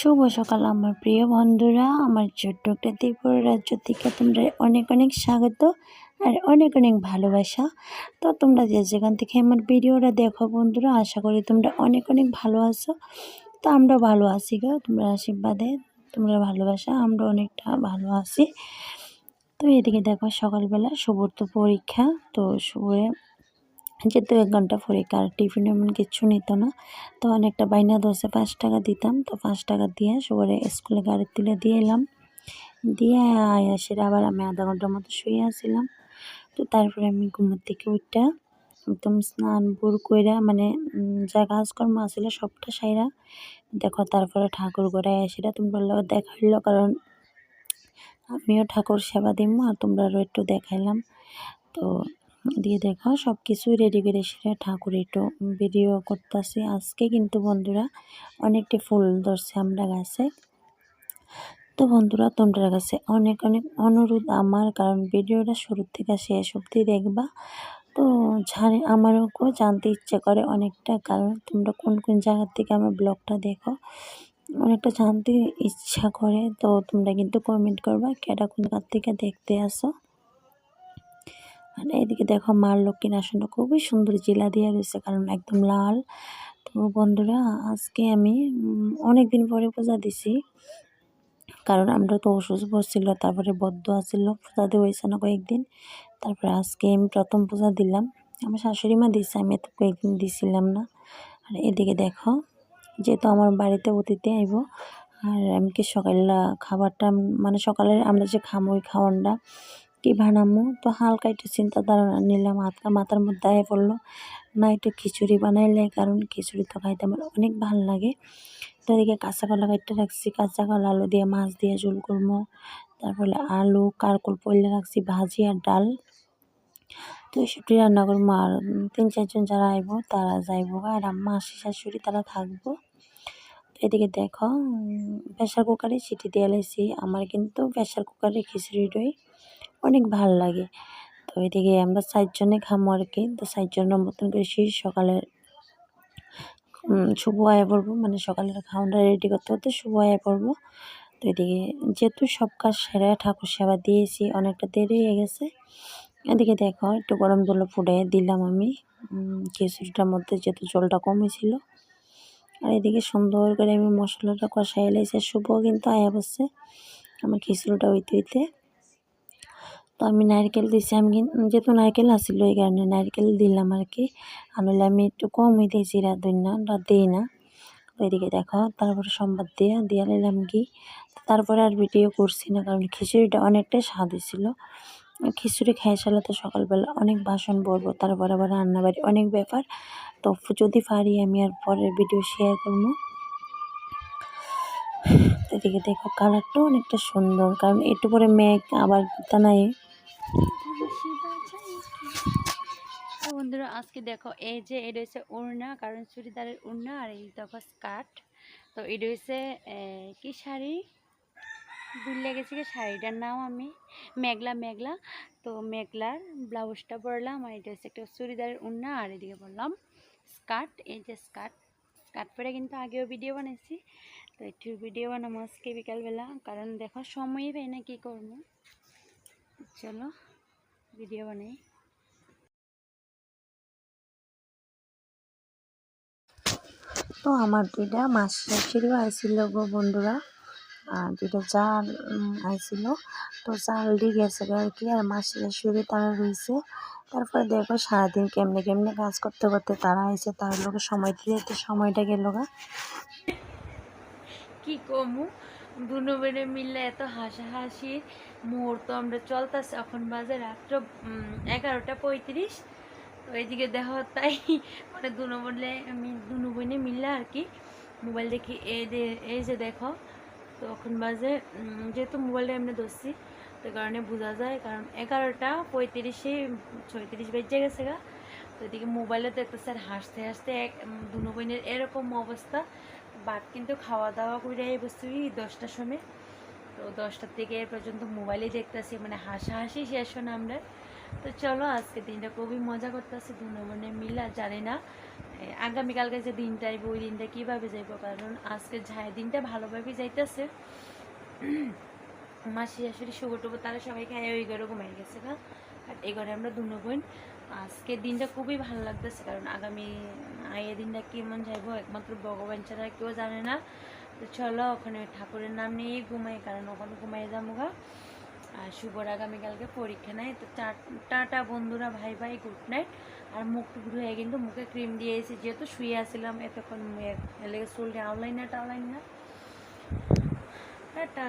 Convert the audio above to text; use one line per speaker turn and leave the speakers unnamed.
শুভ সকাল, আমার প্রিয় বন্ধুরা, আমার ছোট্ট একটা ত্রিপুরা রাজ্য থেকে তোমরা অনেক অনেক স্বাগত আর অনেক অনেক ভালোবাসা। তো তোমরা যে যেখান থেকে আমার ভিডিওটা দেখো বন্ধুরা, আশা করি তোমরা অনেক অনেক ভালো আছো। তো আমরা ভালো আছি গো, তোমরা আশীর্বাদে, তোমরা ভালোবাসা, আমরা অনেকটা ভালো আছি। তো এদিকে দেখো সকালবেলা শুভর তো পরীক্ষা, তো শুভরে যেহেতু এক ঘণ্টা পরীক্ষা আর টিফিন এমন কিচ্ছু নিত না। তো অনেকটা বাইনা দশে পাঁচ টাকা দিতাম। তো পাঁচ টাকা দিয়ে সবারে স্কুলে গাড়ি তুলে দিয়ে এলাম। দিয়ে আসে আবার আমি আধা ঘণ্টার মতো শুয়ে আসছিলাম তো তারপরে আমি ঘুমের থেকে উঠটা একদম স্নান ভোর কইরা মানে যা কাজকর্ম আসলে সবটা সাইরা, দেখো তারপরে ঠাকুর ঘরে এসে তোমরা দেখাইলো, কারণ আমিও ঠাকুর সেবা দিব আর তোমরাও একটু দেখাইলাম। তো দিয়ে দেখো সব কিছুই রেডি করে সেরে ঠাকুর একটু ভিডিও করতেছি। আজকে কিন্তু বন্ধুরা অনেকটি ফুল ধরছে আমরা গাছে। তো বন্ধুরা, তোমরা কাছে অনেক অনেক অনুরোধ আমার, কারণ ভিডিওটা শুরু থেকে শেষ অবধি দেখবা। তো জানি আমারও জানতে ইচ্ছে করে অনেকটা, কারণ তোমরা কোন কোন জায়গার থেকে আমার ব্লগটা দেখো, অনেকটা জানতে ইচ্ছা করে। তো তোমরা কিন্তু কমেন্ট করবা কেটা কোন থেকে দেখতে আসো। আর এদিকে দেখো মার লক্ষ্মীর আসনটা খুবই সুন্দর জিলা দিয়ে রয়েছে, কারণ একদম লাল। তো বন্ধুরা, আজকে আমি অনেক দিন পরে পূজা দিছি, কারণ আমরা তো অসুস্থ পড়ছিল তারপরে বদ্ধ আছিল, পূজা দিয়ে হয়েছে না কয়েকদিন। তারপরে আজকে আমি প্রথম পূজা দিলাম। আমার শাশুড়ি মা দিছে, আমি এত কয়েকদিন দিছিলাম না। আর এদিকে দেখো, যেহেতু আমার বাড়িতে অতিথি আইব, আর আমি কি সকালে খাবারটা মানে সকালে আমরা যে খামো ওই খাওয়ানটা কি বানামো তো হালকা একটু চিন্তা ধারণা নিলাম হাতটা মাথার মধ্যে আয় পড়ল। না, একটু খিচুড়ি বানাইলে, কারণ খিচুড়ি তো খাইতে আমার অনেক ভালো লাগে। তো এদিকে কাঁচা কলা কাটতে রাখছি কাঁচা কলা আলু দিয়ে, মাছ দিয়ে, ঝোল করব। তারপরে আলু, কারকুল পড়লে রাখছি, ভাজি আর ডাল। তো এইসবটি রান্না করব আর তিন চারজন যারা আইব, তারা যাইবো। আর আসি শাশুড়ি তারা থাকব। এদিকে দেখো প্রেশার কুকারে সিটি দিয়ে লাইছি। আমার কিন্তু প্রেশার কুকারে খিচুড়িটাই অনেক ভালো লাগে। তো এদিকে আমরা চারজনে খামো আর কি তো চারজনের মতন করে সেই সকালের শুভ আয়া পড়ব মানে সকালের খাওয়াটা রেডি করতে করতে শুভ আয়া পড়ব তো এদিকে যেহেতু সব কাজ সেরে ঠাকুর সেবা দিয়েছি, অনেকটা দেরি হয়ে গেছে। এদিকে দেখো, একটু গরম জল ফুটে দিলাম আমি। খিচুড়িটার মধ্যে যেহেতু জলটা কমেছিল আর এদিকে সুন্দর করে আমি মশলাটা কষাই লাইছি শুভ কিন্তু আয়া বসছে। আমার খিচুড়িটা হইতে হইতে। তো আমি নারকেল দিছি, আমি যেহেতু নারকেল আসছিল এই কারণে নারকেল দিলাম আর কি আর আমি একটু কমই দিয়েছি রাত দিন না দিই না। এদিকে দেখো, তারপরে সম্বাদ দিয়ে দিয়ে নিলাম কি তারপরে আর ভিডিও করছি না, কারণ খিচুড়িটা অনেকটাই স্বাদ ছিল। খিচুড়ি সালে তো সকালবেলা অনেক বাসন পরবো তারপর আবার রান্নাবাড়ি অনেক ব্যাপার। তো যদি পারি আমি আর পরের ভিডিও শেয়ার করব। এদিকে দেখো কালারটাও অনেকটা সুন্দর, কারণ একটু পরে মেঘ আবার তা নাই।
বন্ধুরা, আজকে দেখো, এই যে এটা হচ্ছে ওড়না, কারণ চুড়িদারের ওড়না আর এই দেখো স্কার্ট। তো এটা হচ্ছে কি শাড়ি? ভুলে গেছি কি শাড়িটার নাম আমি মেঘলা মেঘলা। তো মেঘলার ব্লাউজটা পরলাম আর এটা হচ্ছে একটা চুড়িদারের ওড়না আর এদিকে বললাম স্কার্ট। এই যে স্কার্ট স্কার্ট পরে কিন্তু আগেও ভিডিও বানাইছি। তো একটু ভিডিও বানাবো আজকে বিকালবেলা, কারণ দেখো সময়ই পাই না কী করব। চলো ভিডিও বানাই।
তো আমার দুইটা মাস শাশুড়িও আইছিল গো বন্ধুরা আর দুইটা জাল আইছিল। তো জাল দিয়ে গেছে আর কি আর মাস শাশুড়ি তারা রয়েছে তারপরে দেখো সারাদিন কেমনে কেমনে কাজ করতে করতে তারা আইছে তার লোকে সময় দিতে দিতে সময়টা গেল গা।
কি কমু? দুনো বেড়ে মিললে এত হাসাহাসির মুহূর্ত আমরা চলতেছে। এখন বাজে রাত্র এগারোটা পঁয়ত্রিশ। তো এইদিকে দেখো তাই মানে দুনো বললে আমি দুনো বোনে মিললে আর কি, মোবাইল দেখি এই যে দেখো, তো এখন বাজে যেহেতু মোবাইলটা এমনি ধরছি, তো কারণে বোঝা যায়, কারণ এগারোটা পঁয়ত্রিশে, ছয়ত্রিশ বেজে গেছে গা। তো এদিকে মোবাইলে দেখতেছে আর হাসতে হাসতে এক দুনো বোনের এরকম অবস্থা। ভাত কিন্তু খাওয়া দাওয়া করে বসছি দশটার সময়। তো দশটার থেকে এ পর্যন্ত মোবাইলে দেখতেছি মানে হাসাহাসি শেষ হয় না আমরা। তো চলো, আজকে দিনটা খুবই মজা করতেছি দু নম্বরে মিলে জানি না। আগামীকালকে যে দিনটা ওই দিনটা কীভাবে যাইব? কারণ আজকে যাই দিনটা ভালোভাবে যাইতেছে। মাসি আসলে শুভ টুবো তারা সবাই খায়, ওই ঘরে ঘুমাই গেছে না আর এই ঘরে আমরা দুনো বোন। আজকের দিনটা খুবই ভালো লাগতেছে, কারণ আগামী আইয়ের দিনটা কেমন যাইব একমাত্র ভগবান ছাড়া কেউ জানে না। তো চলো, ওখানে ঠাকুরের নাম নিয়েই ঘুমাই, কারণ ওখানে ঘুমাই যাব গা। আর শুভর আগামীকালকে পরীক্ষা নেয় তো টাটা বন্ধুরা ভাই ভাই গুড নাইট। আর মুখ টুক ধুয়ে কিন্তু মুখে ক্রিম দিয়ে এসেছি যেহেতু শুয়ে আসছিলাম এতক্ষণ লেগে চুল আউলাইন না টাউলাইন না টাটা।